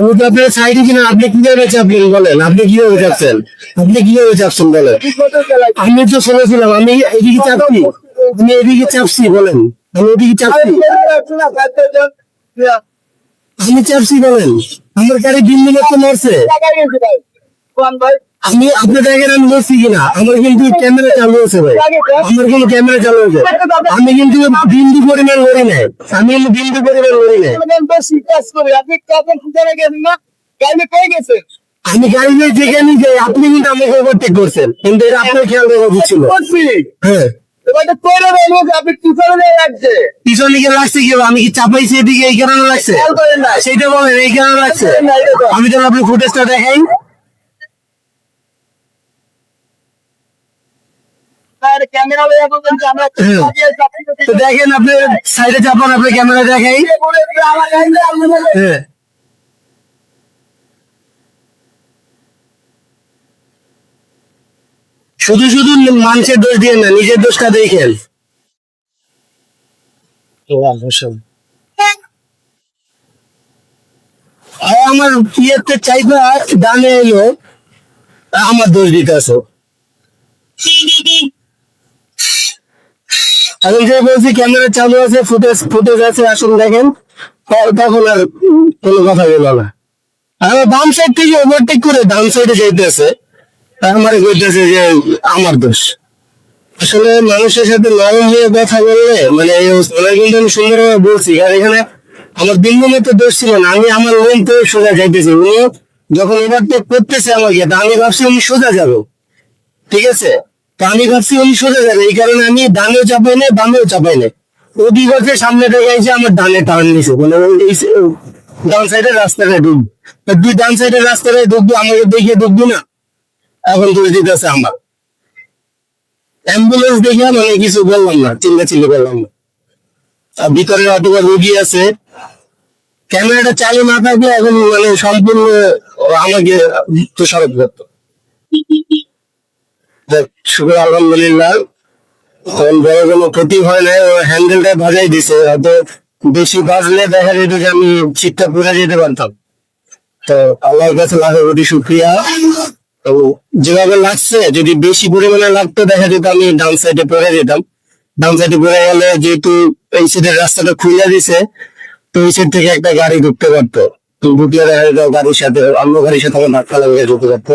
আমি তো আপনার সাইডে কিনা, আপনি কীভাবে চাপলেন বলেন? আপনি কীভাবে চাপছেন? আপনি কীভাবে চাপছেন বলেন? আমি তো শুনেছিলাম, আমি এদিকে চাপছি। আমি এদিকে চাপছি, বলেন। আমি এদিকে চাপছি। আমি চাপছি, বলেন। আমার গাড়ি বিল্ডিং এ তো মারছে। আমি আপনার জায়গায় আমি বলছি কিনা? আমার কিন্তু ক্যামেরা চালু আছে ভাই। আমার কিন্তু ক্যামেরা চালু আছে। আমি কিন্তু বিন্দু পরিমাণ লড়ি নাই। আমি কিন্তু বিন্দু পরিমাণ লড়ি নাই। আমি গাড়ি নিয়ে যেখানে যাই আপনি কিন্তু আমাকে ওভারটেক করছেন। কিন্তু এটা আপনার খেয়াল রাখা উচিত ছিল। হ্যাঁ। পিছনে দিকে লাগছে কি আমি কি চাপাইছি এদিকে? এই কারণে লাগছে? সেটা বলেন এই কারণে লাগছে? আমি যেন আপনি ফুটেজটা দেখাই। তো দেখেন আপনি সাইডে চাপান আপনি ক্যামেরা দেখাই। হ্যাঁ। শুধু শুধু মানুষের দোষ দিয়ে না নিজের দোষটা দেখেন। আর আমার ইয়েতে চাইবা ডানে এলো আমার দোষ দিতে আসো। এখন যে বলছি ক্যামেরা চালু আছে ফুটেজ ফুটেজ আছে, আসুন দেখেন। তখন আর কোনো কথা বলব না। আমার বাম সাইড থেকে ওভারটেক করে ডান সাইডে যাইতেছে। আমার কইতেছে যে আমার দোষ। আসলে মানুষের সাথে নরম হয়ে কথা বললে মানে অবস্থা। কিন্তু আমি সুন্দরভাবে বলছি। আর এখানে আমার বিন্দুমে তো দোষ ছিল না। আমি আমার লোন তো সোজা যাইতেছি। উনি যখন ওভারটেক করতেছে আমাকে, তা আমি ভাবছি উনি সোজা যাব। ঠিক আছে? আমি ভাবছি উনি সোজা যাবে এই কারণে আমি ডানেও চাপাই নাই, বামেও চাপাই নাই। ও কি সামনে থেকে আমার ডানে টার্ন নিছে মানে এই ডান সাইডের রাস্তাটায় ঢুকবি তুই ডান সাইডের রাস্তাটায় ঢুকবি আমাকে দেখিয়ে ঢুকবি না। এখন তুই দিতেছে আমার। অ্যাম্বুলেন্স দেখে মানে কিছু বললাম না, চিল্লা চিল্লি করলাম না। আর ভিতরে অটোবার রুগী আছে। ক্যামেরাটা চালু না থাকলে এখন মানে সম্পূর্ণ আমাকে তোষারোপ করতো। শুক্র আলহামদুলিল্লাহ। তখন বড় কোনো ক্ষতি হয় নাই, ও হ্যান্ডেলটা ভাজাই দিছে। হয়তো বেশি বাজলে দেখা যেত যে আমি চিটটা পুরে যেতে পারতাম। তো আল্লাহর কাছে লাখো কোটি শুক্রিয়া। তো যেভাবে লাগছে, যদি বেশি পরিমাণে লাগতো, দেখা যেত আমি ডাউন সাইডে পড়ে যেতাম। ডাউন সাইডে পড়ে গেলে যেহেতু এই সাইডের রাস্তাটা খুলে দিছে, তো এই সাইড থেকে একটা গাড়ি ঢুকতে পারতো। তো ঢুকলে দেখা যেত গাড়ির সাথে, অন্য গাড়ির সাথে আমার ধাক্কা লাগে ঢুকতে পারতো।